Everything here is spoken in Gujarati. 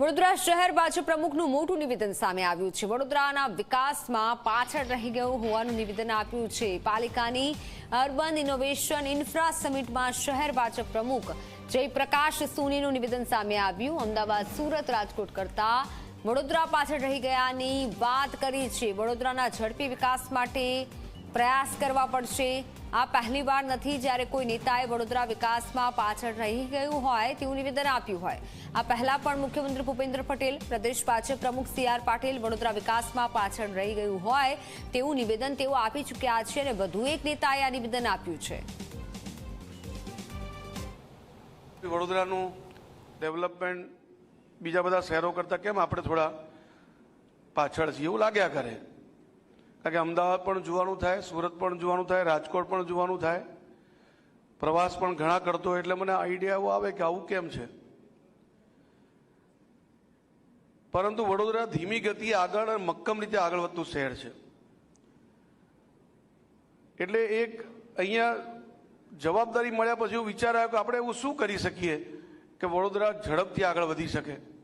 વડોદરા શહેર ભાજપ પ્રમુખનું મોટું નિવેદન સામે આવ્યું છે. વડોદરાના વિકાસમાં પાછળ રહી ગયું હોવાનું નિવેદન આપ્યું છે. પાલિકાની અર્બન ઇનોવેશન ઇન્ફ્રા સમિટમાં શહેર ભાજપ પ્રમુખ જયપ્રકાશ સોનીનું નિવેદન સામે આવ્યું. અમદાવાદ, સુરત, રાજકોટ કરતા વડોદરા પાછળ રહી ગયાની વાત કરી છે. વડોદરાના ઝડપી વિકાસ માટે પ્રયાસ કરવા પડશે. આ પહેલીવાર નથી જ્યારે કોઈ નેતાએ વડોદરા વિકાસમાં પાછળ રહી ગયું હોય તેવું નિવેદન આપ્યું હોય. આ પહેલા પણ મુખ્યમંત્રી ભૂપેન્દ્ર પટેલ, પ્રદેશ ભાજપ પ્રમુખ સી આર પાટીલ વડોદરા વિકાસમાં પાછળ રહી ગયું હોય તેવું નિવેદન તેઓ આપી ચૂક્યા છે અને વધુ એક નેતાએ આ નિવેદન આપ્યું છે. વડોદરાનું ડેવલપમેન્ટ બીજા બધા શહેરો કરતાં કેમ આપણે થોડા પાછળ છીએ? એવું લાગ્યા કરે. કારણ કે અમદાવાદ પણ જોવાનું થાય, સુરત પણ જોવાનું થાય, રાજકોટ પણ જોવાનું થાય. પ્રવાસ પણ ઘણા કરતો એટલે મને આઈડિયા એવો આવે કે આવું કેમ છે? પરંતુ વડોદરા ધીમી ગતિએ આગળ અને મક્કમ રીતે આગળ વધતું શહેર છે. એટલે એક અહીંયા જવાબદારી મળ્યા પછી વિચાર આવ્યો કે આપણે એવું શું કરી શકીએ કે વડોદરા ઝડપથી આગળ વધી શકે?